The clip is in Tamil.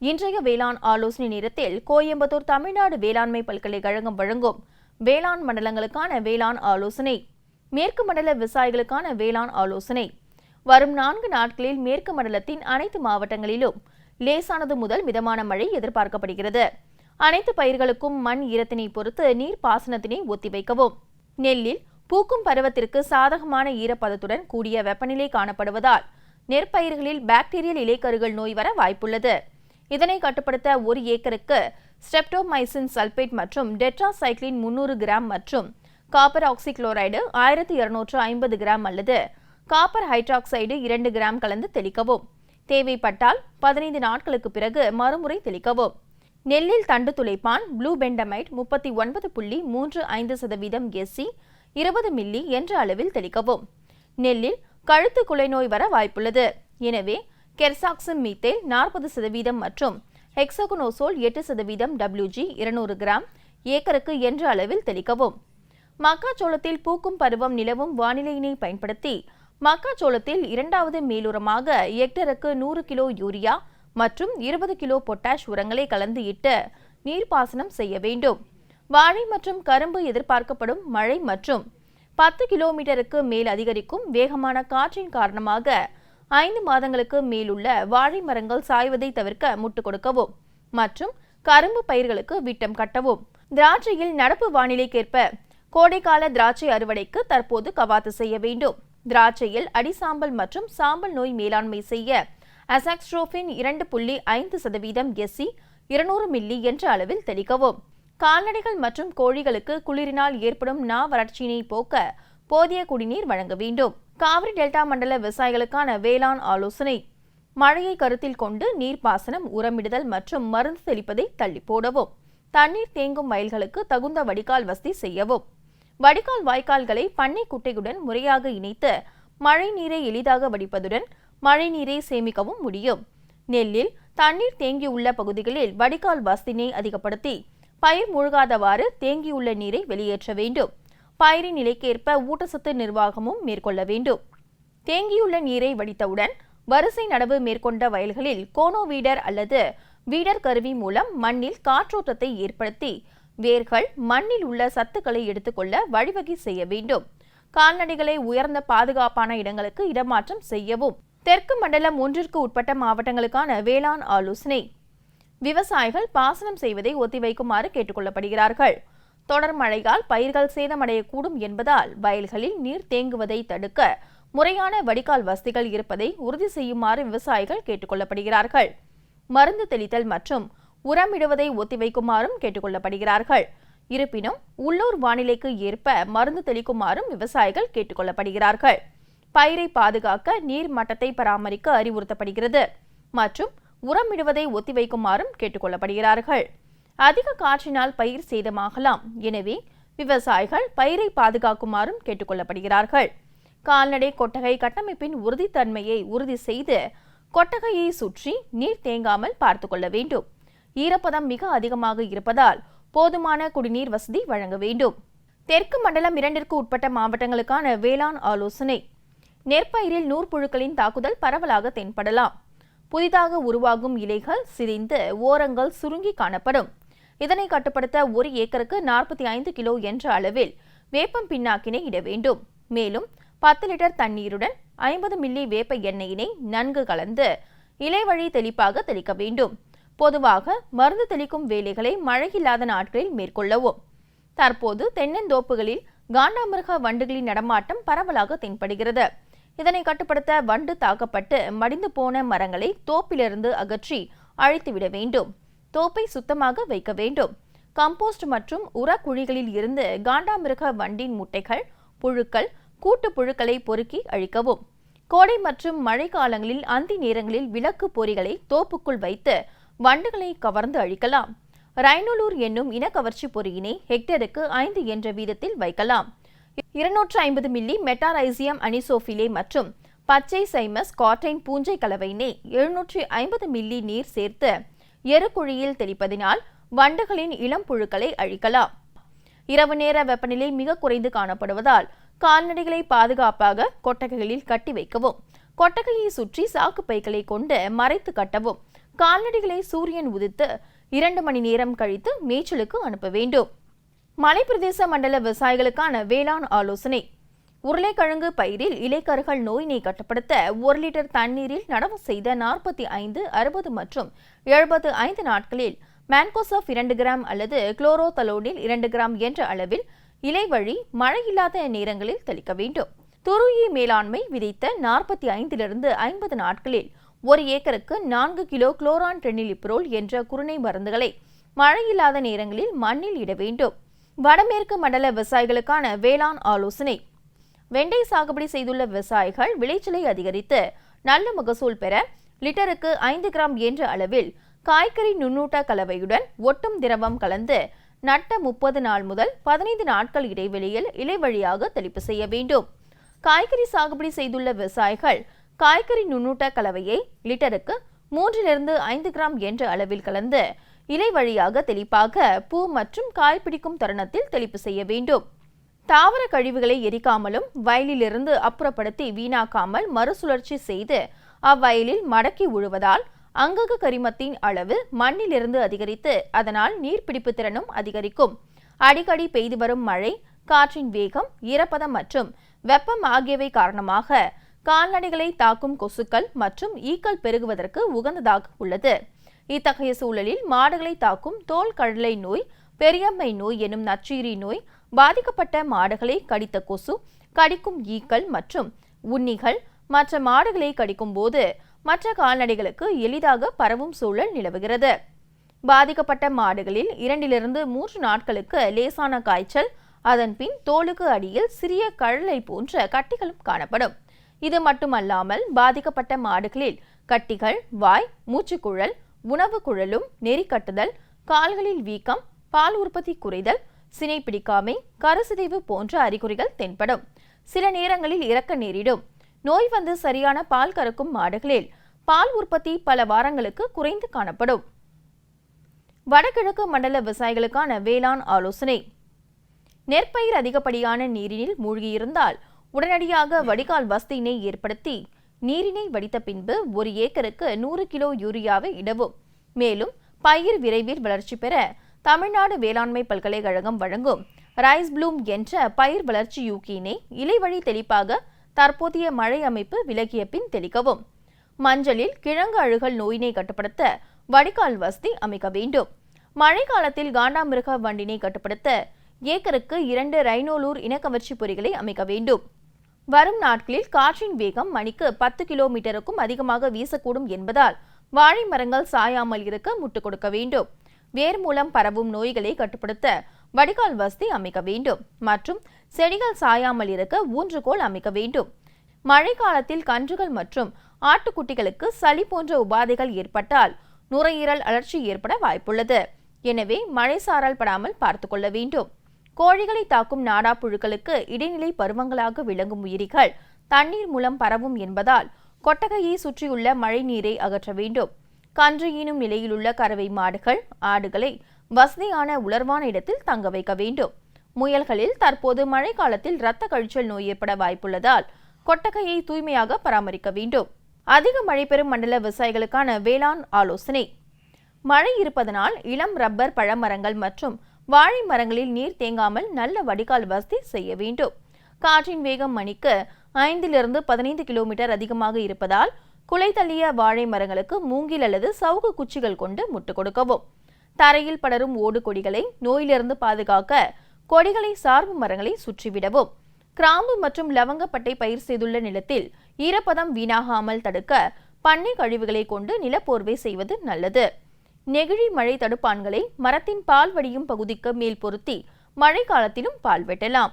இன்றைய வேளாண் ஆலோசனை நேரத்தில் கோயம்புத்தூர் தமிழ்நாடு வேளாண்மை பல்கலைக்கழகம் வழங்கும் வேளாண் மண்டலங்களுக்கான வேளாண் ஆலோசனை மேற்கு மண்டல விவசாயிகளுக்கான வேளாண் ஆலோசனை. வரும் நான்கு நாட்களில் மேற்கு மண்டலத்தின் அனைத்து மாவட்டங்களிலும் லேசானது முதல் மிதமான மழை எதிர்பார்க்கப்படுகிறது. அனைத்து பயிர்களுக்கும் மண் ஈரத்தினை பொறுத்து நீர் பாசனத்தினை ஒத்திவைக்கவும். நெல்லில் பூக்கும் பருவத்திற்கு சாதகமான ஈரப்பதத்துடன் கூடிய வெப்பநிலை காணப்படுவதால் நெற்பயிர்களில் பாக்டீரியல் இலைக்கருகள் நோய் வர வாய்ப்புள்ளது. இதனை கட்டுப்படுத்த ஒரு ஏக்கருக்கு ஸ்டெப்டோமைசின் சல்பேட் மற்றும் டெட்ராசைக்ளின் முன்னூறு கிராம் மற்றும் காப்பர் ஆக்சிக்ளோரைடு ஆயிரத்தி இருநூற்று ஐம்பது கிராம் அல்லது காப்பர் ஹைட்ராக்சைடு இரண்டு கிராம் கலந்து தெளிக்கவும். தேவைப்பட்டால் பதினைந்து நாட்களுக்கு பிறகு மறுமுறை தெளிக்கவும். நெல்லில் தண்டு துளைப்பான் ப்ளூ பெண்டமைட் முப்பத்தி ஒன்பது புள்ளி மூன்று ஐந்து சதவீதம் எஸ்சி இருபது மில்லி என்ற அளவில் தெளிக்கவும். நெல்லில் கழுத்து குலை நோய் வர வாய்ப்புள்ளது. எனவே கெர்சாக்சின் மீத்தேல் நாற்பது சதவீதம் மற்றும் ஹெக்ஸகுனோசோல் எட்டு சதவீதம் டபிள்யூஜி இருநூறு கிராம் ஏக்கருக்கு என்ற அளவில் தெளிக்கவும். மக்காச்சோளத்தில் பூக்கும் பருவம் நிலவும் வானிலையினை பயன்படுத்தி மக்காச்சோளத்தில் இரண்டாவது மேலுரமாக ஹெக்டருக்கு நூறு கிலோ யூரியா மற்றும் இருபது கிலோ பொட்டாஷ் உரங்களை கலந்து இட்டு நீர்ப்பாசனம் செய்ய வேண்டும். வாழை மற்றும் கரும்பு எதிர்பார்க்கப்படும் மழை மற்றும் பத்து கிலோமீட்டருக்கு மேல் அதிகரிக்கும் வேகமான காற்றின் காரணமாக ஐந்து மாதங்களுக்கு மேலுள்ள வாழை மரங்கள் சாய்வதை தவிர்க்க முட்டு கொடுக்கவும் மற்றும் கரும்பு பயிர்களுக்கு விட்டம் கட்டவும். திராட்சையில் நடப்பு வானிலைக்கேற்ப கோடைக்கால திராட்சை அறுவடைக்கு தற்போது கவாத்து செய்ய வேண்டும். திராட்சையில் அடிசாம்பல் மற்றும் சாம்பல் நோய் மேலாண்மை செய்ய அசாக்ஸ்ட்ரோஃபின் இரண்டு புள்ளி ஐந்து சதவீதம் எஸ்சி இருநூறு மில்லி என்ற அளவில் தெளிக்கவும். கால்நடைகள் மற்றும் கோழிகளுக்கு குளிரினால் ஏற்படும் நா வறட்சியினை போக்க போதிய குடிநீர் வழங்க வேண்டும். காவிரி டெல்டா மண்டல விவசாயிகளுக்கான வேளாண் ஆலோசனை. மழையை கருத்தில் கொண்டு நீர்ப்பாசனம் உரமிடுதல் மற்றும் மருந்து தெளிப்பதை தள்ளி போடவும். தண்ணீர் தேங்கும் வயல்களுக்கு தகுந்த வடிகால் வசதி செய்யவும். வடிகால் வாய்க்கால்களை பண்ணை குட்டையுடன் முறையாக இணைத்து மழை நீரை எளிதாக வடிப்பதுடன் மழை நீரை சேமிக்கவும் முடியும். நெல்லில் தண்ணீர் தேங்கியுள்ள பகுதிகளில் வடிகால் வசதினை அதிகப்படுத்தி பயிர் மூழ்காதவாறு தேங்கியுள்ள நீரை வெளியேற்ற வேண்டும். பயிரின் நிலைக்கேற்ப ஊட்டச்சத்து நிர்வாகமும் மேற்கொள்ள வேண்டும். தேங்கியுள்ள நீரை வடித்தவுடன் வரிசை நடவு மேற்கொண்ட வயல்களில் கோனோ வீடர் அல்லது வீடர் கருவி மூலம் மண்ணில் காற்றோட்டத்தை ஏற்படுத்தி வேர்கள் மண்ணில் உள்ள சத்துக்களை எடுத்துக்கொள்ள வழிவகை செய்ய வேண்டும். கால்நடைகளை உயர்ந்த பாதுகாப்பான இடங்களுக்கு இடமாற்றம் செய்யவும் தெற்கு மண்டலம் ஒன்றிற்கு உட்பட்ட மாவட்டங்களுக்கான வேளாண் ஆலோசனை. விவசாயிகள் பாசனம் செய்வதை ஒத்திவைக்குமாறு கேட்டுக்கொள்ளப்படுகிறார்கள். தொடர் மழையால் பயிர்கள் சேதமடையக்கூடும் என்பதால் வயல்களில் நீர் தேங்குவதை தடுக்க முறையான வடிகால் வசதிகள் இருப்பதை உறுதி செய்யுமாறு விவசாயிகள் கேட்டுக்கொள்ளப்படுகிறார்கள். மருந்து தெளித்தல் மற்றும் உரமிடுவதை ஒத்திவைக்குமாறும் கேட்டுக்கொள்ளப்படுகிறார்கள். இருப்பினும் உள்ளூர் வானிலைக்கு ஏற்ப மருந்து தெளிக்குமாறும் விவசாயிகள் கேட்டுக்கொள்ளப்படுகிறார்கள். பயிரை பாதுகாக்க நீர் மட்டத்தை பராமரிக்க அறிவுறுத்தப்படுகிறது மற்றும் உரமிடுவதை ஒத்திவைக்குமாறும் கேட்டுக்கொள்ளப்படுகிறார்கள். அதிக காற்றினால் பயிர் சேதமாகலாம். எனவே விவசாயிகள் பயிரை பாதுகாக்குமாறும் கேட்டுக்கொள்ளப்படுகிறார்கள். கால்நடை கொட்டகை கட்டமைப்பின் உறுதித்தன்மையை உறுதி செய்து கொட்டகையை சுற்றி நீர் தேங்காமல் பார்த்துக்கொள்ள வேண்டும். ஈரப்பதம் மிக அதிகமாக இருப்பதால் போதுமான குடிநீர் வசதி வழங்க வேண்டும். தெற்கு மண்டலம் இரண்டிற்கு உட்பட்ட மாவட்டங்களுக்கான வேளாண் ஆலோசனை. நெற்பயிரில் நூற்புழுக்களின் தாக்குதல் பரவலாக தென்படலாம். புதிதாக உருவாகும் இலைகள் சிதைந்து ஓரங்கள் சுருங்கி காணப்படும். இதனை கட்டுப்படுத்த ஒரு ஏக்கருக்கு நாற்பத்தி ஐந்து கிலோ என்ற அளவில் வேப்பம் பின்னாக்கினை இட வேண்டும். மேலும் பத்து லிட்டர் தண்ணீருடன் ஐம்பது மில்லி வேப்ப எண்ணெயினை நன்கு கலந்து இலை வழி தெளிப்பாக தெளிக்க வேண்டும். பொதுவாக மருந்து தெளிக்கும் வேலைகளை மழையில்லாத நாட்களில் மேற்கொள்ளவும். தற்போது தென்னந்தோப்புகளில் காண்டாமிருக வண்டுகளின் நடமாட்டம் பரவலாக தென்படுகிறது. இதனை கட்டுப்படுத்த வண்டு தாக்கப்பட்டு மடிந்து போன மரங்களை தோப்பிலிருந்து அகற்றி அழித்துவிட வேண்டும். தோப்பை சுத்தமாக வைக்க வேண்டும். கம்போஸ்ட் மற்றும் உர குழிகளில் இருந்து காண்டாமிருக வண்டின் முட்டைகள் புழுக்கள் கூட்டு புழுக்களை பொறுக்கி அழிக்கவும். கோடை மற்றும் மழை காலங்களில் அந்தி நேரங்களில் விளக்கு பொறிகளை தோப்புக்குள் வைத்து வண்டுகளை கவர்ந்து அழிக்கலாம். ரைனோலூர் என்னும் இனக்கவர்ச்சி பொறியினை ஹெக்டருக்கு ஐந்து என்ற வீதத்தில் வைக்கலாம். இருநூற்று ஐம்பது மில்லி மெட்டாரைசியம் அனிசோஃபிலே மற்றும் பச்சை சைமஸ் காட்டைன் பூஞ்சை கலவையினை எழுநூற்றி ஐம்பது மில்லி நீர் சேர்த்து எருக்குழியில் தெளிப்பதினால் வண்டுகளின் இளம் புழுக்களை அழிக்கலாம். இரவு நேர வெப்பநிலை மிக குறைந்து காணப்படுவதால் கால்நடைகளை பாதுகாப்பாக கொட்டகைகளில் கட்டி வைக்கவும் கொட்டகையை சுற்றி சாக்கு பைகளை கொண்டு மறைத்து கட்டவும் கால்நடைகளை சூரியன் உதித்து இரண்டு மணி நேரம் கழித்து மேய்ச்சலுக்கு அனுப்ப வேண்டும். மலைப்பிரதேச மண்டல விவசாயிகளுக்கான வேளாண் ஆலோசனை. உருளைக்கிழங்கு பயிரில் இலைக்கருகள் நோயினை கட்டுப்படுத்த ஒரு லிட்டர் தண்ணீரில் நடவு செய்த நாற்பத்தி ஐந்து அறுபது மற்றும் எழுபது ஐந்து நாட்களில் மேன்கோசாஃப் இரண்டு கிராம் அல்லது குளோரோதலோனில் இரண்டு கிராம் என்ற அளவில் இலை வழி மழை இல்லாத நேரங்களில் தெளிக்க வேண்டும். துருயி மேலாண்மை விதித்த நாற்பத்தி ஐந்திலிருந்து ஐம்பது நாட்களில் ஒரு ஏக்கருக்கு நான்கு கிலோ குளோரான் டெனிலிப்ரோல் என்ற குருணை மருந்துகளை மழையில்லாத நேரங்களில் மண்ணில் இட வேண்டும். வடமேற்கு மண்டல விவசாயிகளுக்கான வேளாண் ஆலோசனை. வெண்டை சாகுபடி செய்துள்ள விவசாயிகள் விளைச்சலை அதிகரித்து நல்ல மகசூல் பெற லிட்டருக்கு ஐந்து கிராம் என்ற அளவில் காய்கறி நுண்ணூட்ட கலவையுடன் ஒட்டும் திரவம் கலந்து நட்ட முப்பது நாள் முதல் பதினைந்து நாட்கள் இடைவெளியில் இலை வழியாக தெளிப்பு செய்ய வேண்டும். காய்கறி சாகுபடி செய்துள்ள விவசாயிகள் காய்கறி நுண்ணூட்ட கலவையை லிட்டருக்கு மூன்றிலிருந்து ஐந்து கிராம் என்ற அளவில் கலந்து இலை வழியாக தெளிப்பாக பூ மற்றும் காய் பிடிக்கும் தருணத்தில் தெளிப்பு செய்ய வேண்டும். தாவர கழிவுகளை எரிக்காமலும் வயலிலிருந்து அப்புறப்படுத்தி வீணாக்காமல் மறுசுழற்சி செய்து அவ்வயலில் மடக்கி உழுவதால் அங்கக கரிமத்தின் அளவு மண்ணிலிருந்து அதிகரித்து அதனால் நீர்பிடிப்பு திறனும் அதிகரிக்கும். அடிக்கடி பெய்து வரும் மழை காற்றின் வேகம் ஈரப்பதம் மற்றும் வெப்பம் ஆகியவை காரணமாக கால்நடைகளை தாக்கும் கொசுக்கள் மற்றும் ஈக்கள் பெருகுவதற்கு உகந்ததாக உள்ளது. இத்தகைய சூழலில் மாடுகளை தாக்கும் தோல் கடலை நோய் பெரியம்மை நோய் எனும் நச்சீரி நோய் பாதிக்கப்பட்ட மாடுகளை கடித்த கொசு கடிக்கும் ஈக்கள் மற்றும் உண்ணிகள் மற்ற மாடுகளை கடிக்கும் போது மற்ற கால்நடைகளுக்கு எளிதாக பரவும் சூழல் நிலவுகிறது. பாதிக்கப்பட்ட மாடுகளில் இரண்டிலிருந்து மூன்று நாட்களுக்கு லேசான காய்ச்சல் அதன் பின் தோலுக்கு அடியில் சிறிய கழலை போன்ற கட்டிகளும் காணப்படும். இது மட்டுமல்லாமல் பாதிக்கப்பட்ட மாடுகளில் கட்டிகள் வாய் மூச்சுக்குழல் உணவு குழலும் நெறிக்கட்டுதல் கால்களில் வீக்கம் பால் உற்பத்தி குறைதல் சினை பிடிக்காமை கருசிதைவு போன்ற அறிகுறிகள் தென்படும். சில நேரங்களில் இறக்க நேரிடும். நோய் வந்து சரியான பால் கறக்கும் மாடுகளில் பால் உற்பத்தி பல வாரங்களுக்கு குறைந்து காணப்படும். வடகிழக்கு மண்டல விவசாயிகளுக்கான வேளாண் ஆலோசனை. நெற்பயிர் அதிகப்படியான நீரினில் மூழ்கியிருந்தால் உடனடியாக வடிகால் வசதியினை ஏற்படுத்தி நீரினை வடித்த பின்பு ஒரு ஏக்கருக்கு நூறு கிலோ யூரியாவை இடவும். மேலும் பயிர் விரைவில் வளர்ச்சி பெற தமிழ்நாடு வேளாண்மை பல்கலைக்கழகம் வழங்கும் ரைஸ் ப்ளூம் என்ற பயிர் வளர்ச்சி யூக்கியினை இலைவழி தெளிப்பாக தற்போதைய மழை அமைப்பு விலகிய பின் தெளிக்கவும். மஞ்சளில் கிழங்கு அழுகல் நோயினை கட்டுப்படுத்த வடிகால் வசதி அமைக்க வேண்டும். மழை காலத்தில் காண்டாமிருக வண்டினை கட்டுப்படுத்த ஏக்கருக்கு இரண்டு ரைனோலூர் இனக்கவர்ச்சி பொறிகளை அமைக்க வேண்டும். வரும் நாட்களில் காற்றின் வேகம் மணிக்கு பத்து கிலோமீட்டருக்கும் அதிகமாக வீசக்கூடும் என்பதால் வாழை மரங்கள் சாயாமல் இருக்க முட்டுக் கொடுக்க வேண்டும். வேர் மூலம் பரவும் நோய்களை கட்டுப்படுத்த வடிகால் வசதி அமைக்க வேண்டும். மற்றும் செடிகள் சாயாமல் இருக்க ஊன்றுகோல் அமைக்க வேண்டும். மழை காலத்தில் கன்றுகள் மற்றும் ஆட்டுக்குட்டிகளுக்கு சளி போன்ற உபாதைகள் ஏற்பட்டால் நுரையீரல் அழற்சி ஏற்பட வாய்ப்புள்ளது. எனவே மழை சாரல் படாமல் பார்த்து கொள்ள வேண்டும். கோழிகளை தாக்கும் நாடா புழுக்களுக்கு இடைநிலை பருவங்களாக விளங்கும் உயிரிகள் தண்ணீர் மூலம் பரவும் என்பதால் கொட்டகையை சுற்றியுள்ள மழை நீரை அகற்ற வேண்டும். கன்று ஈனும் நிலையிலுள்ள கறவை மாடுகள் ஆடுகளை வசதியான உலர்வான இடத்தில் தங்க வைக்க வேண்டும். முயல்களில் தற்போது மழைக்காலத்தில் இரத்த கழிச்சல் நோய் ஏற்பட வாய்ப்புள்ளதால் கொட்டகையை தூய்மையாக பராமரிக்க வேண்டும். அதிக மழை பெறும் மண்டல விவசாயிகளுக்கான வேளாண் ஆலோசனை. மழை இருப்பதனால் இளம் ரப்பர் பழமரங்கள் மற்றும் வாழை மரங்களில் நீர் தேங்காமல் நல்ல வடிகால் வசதி செய்ய வேண்டும். காற்றின் வேகம் மணிக்கு ஐந்திலிருந்து பதினைந்து கிலோமீட்டர் அதிகமாக இருப்பதால் குலை தள்ளிய வாழை மரங்களுக்கு மூங்கில் அல்லது சவுகு குச்சிகள் கொண்டு முட்டு கொடுக்கவும். தரையில் படரும் ஓடு கொடிகளை நோயிலிருந்து பாதுகாக்க கொடிகளை சார்பு மரங்களை சுற்றிவிடவும். கிராம்பு மற்றும் லவங்கப்பட்டை பயிர் செய்துள்ள நிலத்தில் ஈரப்பதம் வீணாகாமல் தடுக்க பண்ணை கழிவுகளை கொண்டு நிலப்போர்வை செய்வது நல்லது. நெகிழி மழை தடுப்பான்களை மரத்தின் பால் வடியும் பகுதிக்கு மேல் பொருத்தி மழை காலத்திலும் பால் வெட்டலாம்.